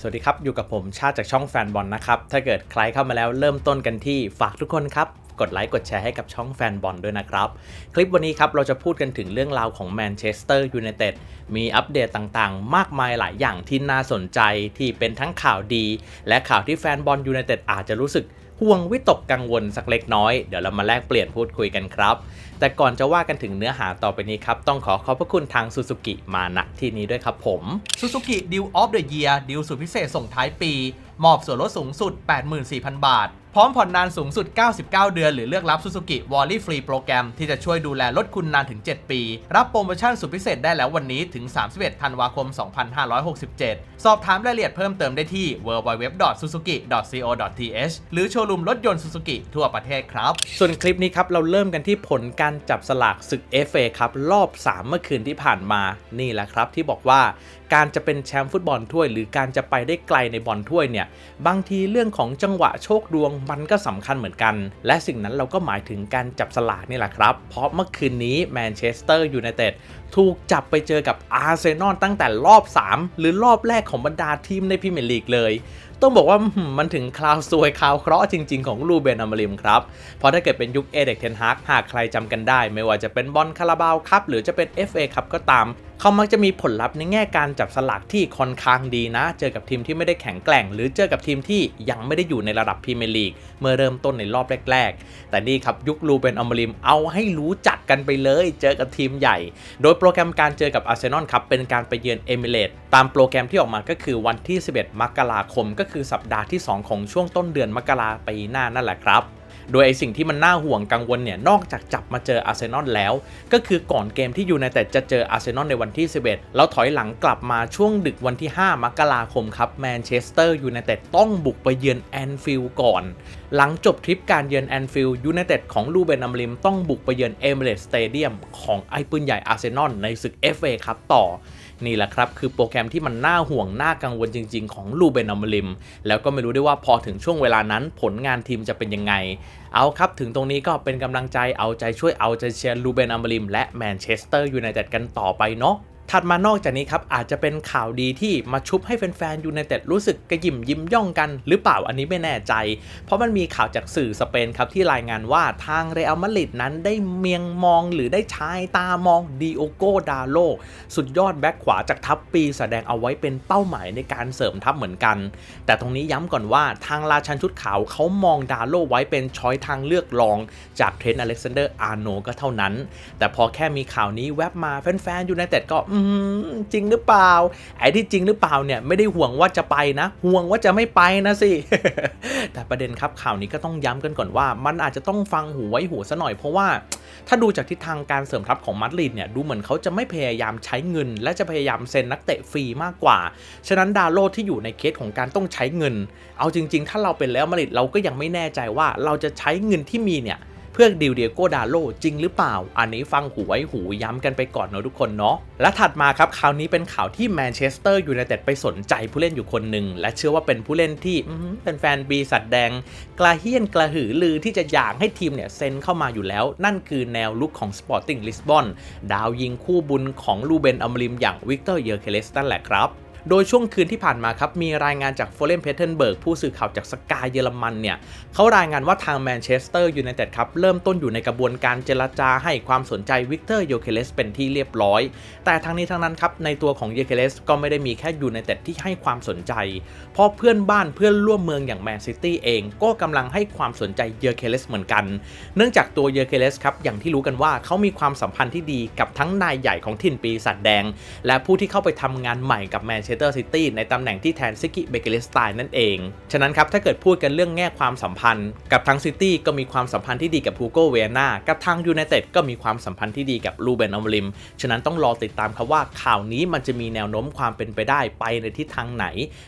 สวัสดีครับ อยู่กับผมชาติจากช่องแฟนบอลนะครับ ถ้าเกิดใครเข้ามาแล้วเริ่มต้นกันที่ฝากทุกคนครับกดไลค์กดแชร์ให้กับช่องแฟนบอลด้วยนะครับ คลิปวันนี้ครับเราจะพูดกันถึงเรื่องราวของแมนเชสเตอร์ยูไนเต็ดมีอัปเดตต่างๆ มากมายหลายอย่างที่น่าสนใจที่เป็นทั้งข่าวดี และข่าวที่แฟนบอลยูไนเต็ดอาจจะรู้สึก ห่วงวิตกกังวลสักเล็กน้อย เดี๋ยวเรามาแลกเปลี่ยนพูดคุยกันครับ แต่ก่อนจะว่ากันถึงเนื้อหาต่อไปนี้ครับ ต้องขอขอบพระคุณทางซูซูกิมาณที่นี้ด้วยครับผม Suzuki Deal of the Year ดีลสุดพิเศษส่งท้ายปี มอบส่วนลดสูงสุด 84,000 บาท พร้อมผ่อนนานสูงสุด 99 เดือน หรือเลือกรับ Suzuki Wally Free โปรแกรมที่จะช่วยดูแลรถคุณนานถึง 7 ปี รับโปรโมชั่นสุดพิเศษได้แล้ววันนี้ถึง 31 ธันวาคม 2567 สอบถามรายละเอียดเพิ่มเติมได้ที่ www.suzuki.co.th หรือโชว์รูมรถยนต์ Suzuki ทั่วประเทศครับ ส่วนคลิปนี้ครับเราเริ่มกันที่ผลการจับสลากศึก FA ครับรอบ 3 เมื่อคืนที่ผ่านมานี่แหละครับที่บอกว่าการจะเป็นแชมป์ฟุตบอลถ้วย หรือการจะไปได้ไกลในบอลถ้วยเนี่ยบางทีเรื่องของจังหวะโชคดวงมันก็สำคัญเหมือนกัน และสิ่งนั้นเราก็หมายถึงการจับสลากนี่แหละครับ เพราะเมื่อคืนนี้แมนเชสเตอร์ยูไนเต็ดถูกจับไปเจอกับอาร์เซนอลตั้งแต่รอบ 3 หรือรอบแรกของบรรดาทีมในพรีเมียร์ลีกเลย ต้องบอกว่ามันถึงคราวซวยคราวเคราะห์จริง ๆ ของลูเบนอมริมครับ เพราะถ้าเกิดเป็นยุคเอเด็กเทนฮากหากใครจำกันได้ ไม่ว่าจะเป็นบอลคาราบาวครับหรือจะเป็น FA ครับก็ตาม เขามักจะมีผลลัพธ์ในแง่การจับสลากที่ค่อนข้างดีนะ เจอกับทีมที่ไม่ได้แข็งแกร่ง หรือเจอกับทีมที่ยังไม่ได้อยู่ในระดับพรีเมียร์ลีกเมื่อเริ่มต้นในรอบแรก ๆ แต่นี่ครับยุคลูเบนอมริมเอาให้รู้จักกันไปเลย เจอกับทีมใหญ่ โดยโปรแกรมการเจอกับอาร์เซนอลครับเป็นการไปเยือนเอมิเรตตามโปรแกรมที่ออกมาก็คือวันที่ 11 มกราคมก็คือสัปดาห์ที่ 2 ของช่วงต้นเดือนมกราปีหน้านั่นแหละครับ โดยไอสิ่งที่มันน่าห่วงกังวลเนี่ยนอกจากจับมาเจออาร์เซนอลแล้ว ก็คือก่อนเกมที่ยูไนเต็ดจะเจออาร์เซนอลในวันที่ 11 แล้วถอยหลังกลับมาช่วงดึกวันที่ 5 มกราคมครับแมนเชสเตอร์ยูไนเต็ดต้องบุกไปเยือนแอนฟิลด์ก่อน หลังจบทริปการเยือนแอนฟิลด์ยูไนเต็ดของลูเบนอัมริมต้องบุกไปเยือนเอเมิเรตสเตเดียมของไอปืนใหญ่อาร์เซนอลในศึก FA ครับต่อ นี่แหละครับ คือโปรแกรมที่มันน่าห่วงน่ากังวลจริง ๆ ของลูเบนอมลิม แล้วก็ไม่รู้ด้วยว่าพอถึงช่วงเวลานั้นผลงานทีมจะเป็นยังไง เอาครับ ถึงตรงนี้ก็เป็นกำลังใจเอาใจช่วยเอาใจเชียร์ลูเบนอมลิม และแมนเชสเตอร์ยูไนเต็ดกันต่อไปเนาะ ถัดมานอกจากนี้ครับอาจจะเป็นข่าวดีที่มาชุบให้แฟนๆยูไนเต็ดรู้สึกกระยิมยิ้มย่องกันหรือเปล่าอันนี้ไม่แน่ใจ เพราะมันมีข่าวจากสื่อสเปนครับที่รายงานว่าทางเรอัลมาดริดนั้นได้เมียงมองหรือได้ชายตามองดิโอโกดาโลสุดยอดแบ็คขวาจากทัพปีแสดงเอาไว้เป็นเป้าหมายในการเสริมทัพเหมือนกัน แต่ตรงนี้ย้ำก่อนว่าทางราชันชุดขาวเขามองดาโลไว้เป็นช้อยทางเลือกรองจากเทรนต์อเล็กซานเดอร์อาร์โนก็เท่านั้น แต่พอแค่มีข่าวนี้แวบมาแฟนๆยูไนเต็ดก็อืจริงหรือเปล่า ไอ้ที่จริงหรือเปล่าเนี่ยไม่ได้ห่วงว่าจะไปนะ ห่วงว่าจะไม่ไปนะสิ แต่ประเด็นครับข่าวนี้ก็ต้องย้ำกันก่อนว่า มันอาจจะต้องฟังหูไว้หูซะหน่อยเพราะว่าถ้าดูจากทิศทางการเสริมทัพของมาดริดเนี่ยดูเหมือนเขาจะไม่พยายามใช้เงิน และจะพยายามเซ็นนักเตะฟรีมากกว่า ฉะนั้นดาโลที่อยู่ในเคสของการต้องใช้เงิน เอาจริง ๆ ถ้าเราเป็นแล้วมาดริดเราก็ยังไม่แน่ใจว่าเราจะใช้เงินที่มีเนี่ย เพื่อดิวเดียโกดาโลจริงหรือเปล่า อันนี้ฟังหูไว้หูย้ำกันไปก่อนเนาะทุกคนเนาะและถัดมาครับคราวนี้เป็นข่าวที่แมนเชสเตอร์ยูไนเต็ดไปสนใจผู้เล่นอยู่คนหนึ่งและเชื่อว่าเป็นผู้เล่นที่เป็นแฟนบีสัตว์แดง กระเฮี้ยนกระหือลือที่จะอยากให้ทีมเนี่ยเซ็นเข้ามาอยู่แล้ว นั่นคือแนวลุกของ Sporting Lisbon ดาวยิงคู่บุญของลูเบนอมริมอย่างวิกเตอร์เยอร์เคเลสนั่นแหละครับ โดยช่วงคืนที่ผ่านมาครับ มีรายงานจากโฟเลนเพเทนเบิร์กผู้สื่อข่าวจากสกายเยอรมันเนี่ยเขารายงานว่าทางแมนเชสเตอร์ยูไนเต็ดครับเริ่มต้นอยู่ในกระบวนการเจรจาให้ความสนใจวิกเตอร์โยเคเลสเป็นที่เรียบร้อย แต่ทั้งนี้ทั้งนั้นครับในตัวของเยเคเลสก็ไม่ได้มีแค่ยูไนเต็ดที่ให้ความสนใจ เพราะเพื่อนบ้านเพื่อนร่วมเมืองอย่างแมนซิตี้เอง ก็กำลังให้ความสนใจเยเคเลสเหมือนกัน เนื่องจากตัวเยเคเลสครับอย่างที่รู้กันว่าเขามีความสัมพันธ์ที่ดีกับทั้งนายใหญ่ของถิ่นปีศาจแดง และผู้ที่เข้าไปทำงานใหม่กับแมนเชเตอร์ซิตี้ในตำแหน่งที่แทนซิกิเบเกเลสไตน์นั่นเอง ฉะนั้นครับถ้าเกิดพูดกันเรื่องแง่ความสัมพันธ์ กับทั้งซิตี้ก็มีความสัมพันธ์ที่ดีกับฮูโกเวียนากับทางยูไนเต็ดก็มีความสัมพันธ์ที่ดีกับลูเบนอมริม ฉะนั้นต้องรอติดตามครับว่าข่าวนี้มันจะมีแนวโน้มความเป็นไปได้ไปในทิศทางไหน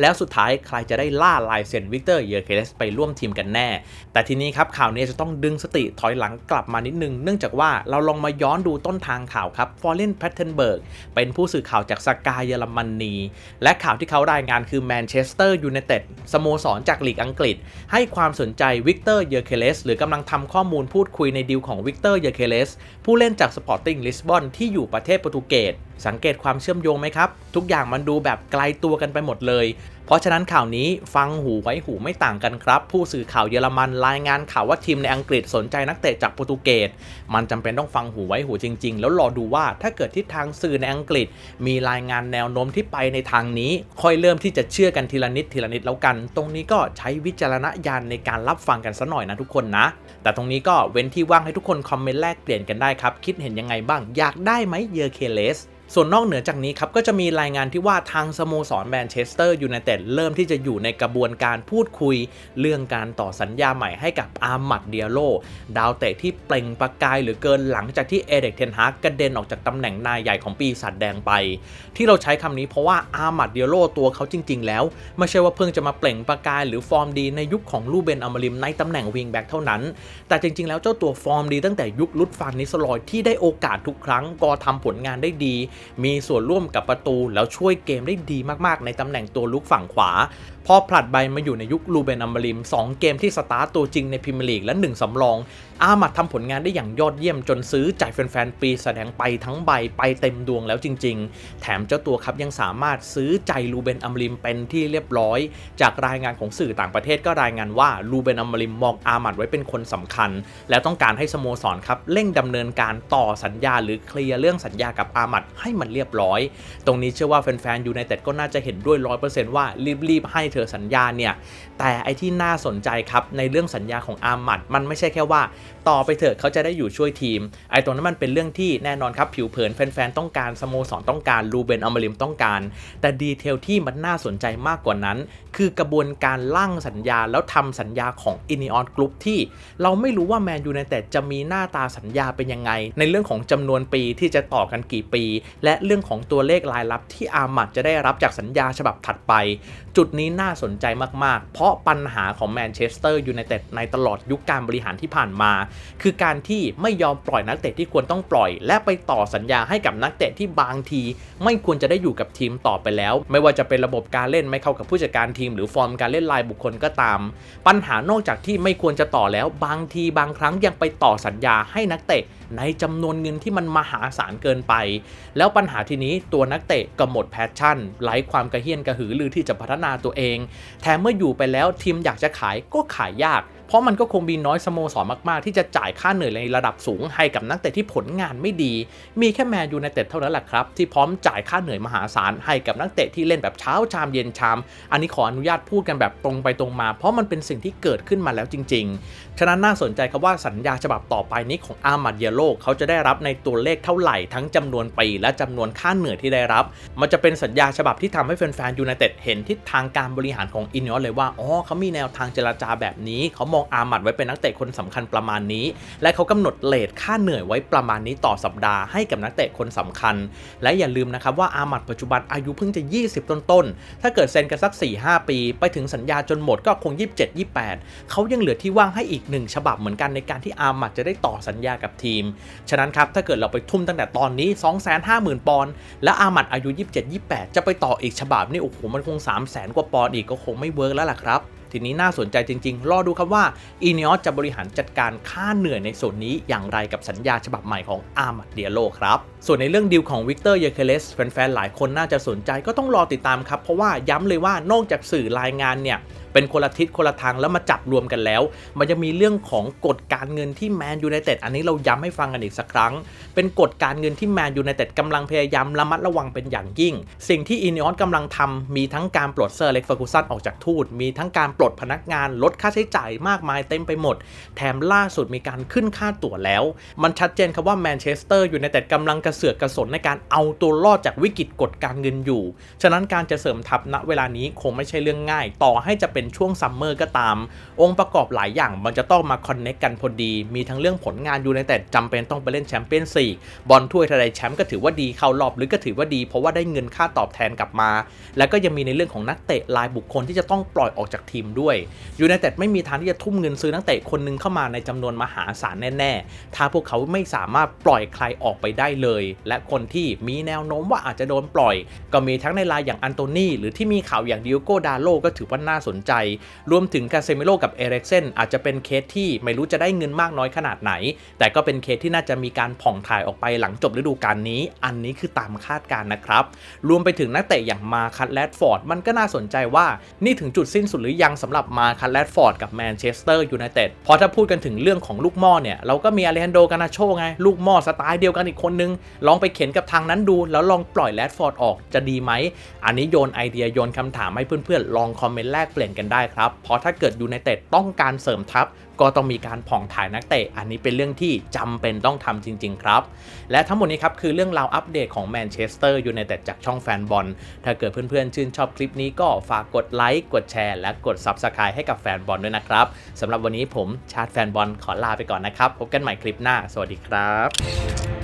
แล้วสุดท้ายใครจะได้ล่าลายเซ็นวิกเตอร์เยอร์เคเลสไปร่วมทีมกันแน่ แต่ทีนี้ครับข่าวนี้จะต้องดึงสติถอยหลังกลับมานิดนึง เนื่องจากว่าเราลองมาย้อนดูต้นทางข่าวครับฟอร์เรนแพทเทนเบิร์กเป็นผู้สื่อข่าวจากสกายเยอรมนีและข่าวที่เขารายงานคือแมนเชสเตอร์ยูไนเต็ดสโมสรจากลีกอังกฤษ ให้ความสนใจวิกเตอร์เยอร์เคเลสหรือกำลังทำข้อมูลพูดคุยในดีลของวิกเตอร์เยอร์เคเลสผู้เล่นจากสปอร์ติ้งลิสบอนที่อยู่ประเทศโปรตุเกส สังเกตความเชื่อมโยงไหมครับ ทุกอย่างมันดูแบบไกลตัวกันไปหมดเลย เพราะฉะนั้นข่าวนี้ฟังหูไว้หูไม่ต่างกันครับ ผู้สื่อข่าวเยอรมันรายงานข่าวว่าทีมในอังกฤษสนใจนักเตะจากโปรตุเกส มันจำเป็นต้องฟังหูไว้หูจริง ๆ แล้วรอดูว่าถ้าเกิดทิศทางสื่อในอังกฤษ มีรายงานแนวโน้มที่ไปในทางนี้ ค่อยเริ่มที่จะเชื่อกันทีละนิดทีละนิดแล้วกัน ตรงนี้ก็ใช้วิจารณญาณในการรับฟังกันซะหน่อยนะทุกคนนะ แต่ตรงนี้ก็เว้นที่ว่างให้ทุกคนคอมเมนต์แลกเปลี่ยนกันได้ครับ คิดเห็นยังไงบ้าง อยากได้ไหมเยอเคเลสส่วนนอกเหนือจากนี้ครับก็จะมีรายงานที่ว่าทางสโมสรแมนเชสเตอร์ยูไนเต็ดเริ่มที่จะอยู่ในกระบวนการพูดคุย เรื่องการต่อสัญญาใหม่ให้กับอาร์มัดเดียโลดาวเตะที่เปล่งประกายเหรือเกินหลังจากที่เอเด็กเทนฮากกระเด็นออกจากตำแหน่งนายใหญ่ของปีศาจแดงไป ที่เราใช้คำนี้เพราะว่าอาร์มัดเดียโลตัวเขาจริง ๆ แล้ว ไม่ใช่ว่าเพิ่งจะมาเปล่งประกายหรือฟอร์มดีในยุคของลูเบนอมริมในตำแหน่งวิงแบ็กเท่านั้น แต่จริง ๆ แล้วเจ้าตัวฟอร์มดีตั้งแต่ยุคลุดฟานนิสลอยที่ได้โอกาสทุกครั้งก็ทำผลงานได้ดีมีส่วนร่วมกับประตูแล้วช่วยเกมได้ดีมากๆ ในตำแหน่งตัวลุกฝั่งขวาพอผลัดใบมาอยู่ในยุคลูเบนอัมบริม 2 เกมที่สตาร์ตตัวจริงในพรีเมียร์ลีกและ 1 สำรอง อามัดทำผลงานได้อย่างยอดเยี่ยมจนซื้อจ่ายแฟนๆ ปีแสดงไปทั้งใบไปเต็มดวงแล้วจริง ๆ แถมเจ้าตัวครับยังสามารถซื้อใจลูเบนอัมบริมเป็นที่เรียบร้อย จากรายงานของสื่อต่างประเทศก็รายงานว่าลูเบนอัมบริมมองอามัดไว้เป็นคนสำคัญ และต้องการให้สโมสรครับเร่งดำเนินการต่อสัญญาหรือเคลียร์เรื่องสัญญากับอามัดให้มันเรียบร้อย ตรงนี้เชื่อว่าแฟนๆยูไนเต็ดก็น่าจะเห็นด้วยร้อยเปอร์เซนต์ว่ารีบๆให้เธอสัญญาเนี่ย แต่ไอที่น่าสนใจครับในเรื่องสัญญาของอาร์มัดมันไม่ใช่แค่ว่า ต่อไปเถอะเขาจะได้อยู่ช่วยทีม ไอตรงนั้นมันเป็นเรื่องที่แน่นอนครับผิวเผินแฟนๆต้องการสโมสรต้องการลูเบนอัมริมต้องการ แต่ดีเทลที่มันน่าสนใจมากกว่านั้น คือกระบวนการร่างสัญญาแล้วทำสัญญาของอินิออนกรุ๊ปที่ เราไม่รู้ว่าแมนยูไนเต็ดจะมีหน้าตาสัญญาเป็นยังไง ในเรื่องของจำนวนปีที่จะต่อกันกี่ปี และเรื่องของตัวเลขรายลับที่อาร์มัดจะได้รับจากสัญญาฉบับถัดไป จุดนี้น่าสนใจมากๆ เพราะปัญหาของแมนเชสเตอร์ยูไนเต็ดในตลอดยุคการบริหารที่ผ่านมา คือการที่ไม่ยอมปล่อยนักเตะที่ควรต้องปล่อย และไปต่อสัญญาให้กับนักเตะที่บางที ไม่ควรจะได้อยู่กับทีมต่อไปแล้ว ไม่ว่าจะเป็นระบบการเล่นไม่เข้ากับผู้จัดการทีม หรือฟอร์มการเล่นรายบุคคลก็ตาม ปัญหานอกจากที่ไม่ควรจะต่อแล้ว บางทีบางครั้งยังไปต่อสัญญาให้นักเตะ ในจำนวนเงินที่มันมหาศาลเกินไป แล้วปัญหาทีนี้ตัวนักเตะก็หมดแพชชั่นไร้ความกระเฮี้ยนกระหือรือที่จะพัฒนาตัวเองแถมเมื่ออยู่ไปแล้วทีมอยากจะขายก็ขายยาก เพราะมันก็คงมีน้อยสโมสรมาก ๆ ที่จะจ่ายค่าเหนื่อยในระดับสูงให้กับนักเตะที่ผลงานไม่ดี มีแค่แมนยูไนเต็ดเท่านั้นแหละครับ ที่พร้อมจ่ายค่าเหนื่อยมหาศาลให้กับนักเตะที่เล่นแบบเช้าชามเย็นชาม อันนี้ขออนุญาตพูดกันแบบตรงไปตรงมา เพราะมันเป็นสิ่งที่เกิดขึ้นมาแล้วจริง ๆ ฉะนั้นน่าสนใจครับว่าสัญญาฉบับต่อไปนี้ของอาร์มาดเยโลเขาจะได้รับในตัวเลขเท่าไหร่ทั้งจำนวนปีและจำนวนค่าเหนื่อยที่ได้รับ มันจะเป็นสัญญาฉบับที่ทำให้แฟนๆยูไนเต็ดเห็นทิศทางการบริหารของอินยอสเลยว่าอ๋อเขามีแนวทางเจรจาแบบนี้เขามองอาร์มัดไว้เป็นนักเตะคนสำคัญประมาณนี้ และเขากำหนดเลทค่าเหนื่อยไว้ประมาณนี้ต่อสัปดาห์ให้กับนักเตะคนสำคัญ และอย่าลืมนะครับว่าอาร์มัดปัจจุบันอายุเพิ่งจะ 20 ต้นๆ ถ้าเกิดเซ็นกันสัก 4-5 ปี ไปถึงสัญญาจนหมดก็คง 27-28 เขายังเหลือที่ว่างให้อีกหนึ่งฉบับเหมือนกันในการที่อาร์มัดจะได้ต่อสัญญากับทีม ฉะนั้นครับถ้าเกิดเราไปทุ่มตั้งแต่ตอนนี้ 250,000 ปอนด์และอาร์มัดอายุ 27-28 จะไปต่ออีกฉบับนี่โอ้โหมันคง 300,000 กว่าปอนด์อีกก็คงไม่เวิร์กแล้วล่ะครับ ทีนี้น่าสนใจจริง ๆ รอดูครับว่าอีเนอสจะบริหารจัดการค่าเหนื่อยในส่วนนี้อย่างไรกับสัญญาฉบับใหม่ของอาร์มัดเดียโลครับ ส่วนในเรื่องดีลของวิกเตอร์เยเคเลสแฟนๆ หลายคนน่าจะสนใจก็ต้องรอติดตามครับ เพราะว่าย้ำเลยว่านอกจากสื่อรายงานเนี่ย เป็นคนละทิศคนละทางแล้วมาจับรวมกันแล้ว มันจะมีเรื่องของกฎการเงินที่แมนยูไนเต็ดอันนี้เราย้ำให้ฟังกันอีกสักครั้ง เป็นกฎการเงินที่แมนยูไนเต็ดกำลังพยายามระมัดระวังเป็นอย่างยิ่ง สิ่งที่อินออนกำลังทำมีทั้งการปลดเซอร์เล็กเฟอร์กูสันออกจากทูตมีทั้งการปลดพนักงานลดค่าใช้จ่ายมากมายเต็มไปหมด แถมล่าสุดมีการขึ้นค่าตั๋วแล้ว มันชัดเจนครับว่าแมนเชสเตอร์ยูไนเต็ดกำลังกระเสือกกระสนในการเอาตัวรอดจากวิกฤตกฎการเงินอยู่ ฉะนั้นการจะเสริมทัพณเวลานี้คงไม่ใช่เรื่องง่าย ต่อให้จะเป็นช่วงซัมเมอร์ก็ตาม องค์ประกอบหลายอย่างมันจะต้องมาคอนเน็กกันพอดี มีทั้งเรื่องผลงานยูไนเต็ดจำเป็นต้องไปเล่นแชมเปี้ยนส์ลีกบอลถ้วยทะเลแชมป์ก็ถือว่าดีเข้ารอบหรือก็ถือว่าดีเพราะว่าได้เงินค่าตอบแทนกลับมา แล้วก็ยังมีในเรื่องของนักเตะรายบุคคลที่จะต้องปล่อยออกจากทีมด้วยยูไนเต็ดไม่มีทางที่จะทุ่มเงินซื้อนักเตะคนหนึงเข้ามาในจำนวนมหาศาลแน่ ๆ ถ้าพวกเขาไม่สามารถปล่อยใครออกไปได้เลยและคนที่มีแนวโน้มว่าอาจจะโดนปล่อย ก็มีทั้งในรายอย่างอันโตนีหรือที่มีข่าวอย่างดิโอโกดาโลก็ถือว่าน่าสนใจ รวมถึงคาเซมิโลกับเอเร็กเซนอาจจะเป็นเคสที่ไม่รู้จะได้เงินมากน้อยขนาดไหน แต่ก็เป็นเคสที่น่าจะมีการผ่องถ่ายออกไปหลังจบฤดูกาลนี้ อันนี้คือตามคาดการนะครับ รวมไปถึงนักเตะอย่างมาคัตแรดฟอร์ดมันก็น่าสนใจว่า นี่ถึงจุดสิ้นสุดหรือยังสำหรับมาคัตแรดฟอร์ดกับแมนเชสเตอร์ยูไนเต็ดพราะถ้าพูดกันถึงเรื่องของลูกหม้อเนี่ยเราก็มีอเลฮันโดกานาโชไงลูกหม้อสไตล์เดียวกันอีกคนนึงลองไปเข็นกับทางนั้นดู แล้วลองปล่อยแรดฟอร์ดออกจะดีไหม อันนี้โยนไอเดียโยนคำถามให้เพื่อนๆ ลองคอมเมนต์แลกเปลี่ยนกันได้ครับ เพราะถ้าเกิดยูไนเต็ดต้องการเสริมทัพก็ต้องมีการผ่องถ่ายนักเตะ อันนี้เป็นเรื่องที่จำเป็นต้องทำจริง ๆ ครับ และทั้งหมดนี้ครับคือเรื่องราวอัปเดตของแมนเชสเตอร์ยูไนเต็ดจากช่องแฟนบอล ถ้าเกิดเพื่อนๆ ชื่นชอบคลิปนี้ก็ฝากกดไลค์ กดแชร์ และกด Subscribe ให้กับแฟนบอลด้วยนะครับสำหรับวันนี้ผมชาร์ตแฟนบอลขอลาไปก่อนนะครับ พบกันใหม่คลิปหน้า สวัสดีครับ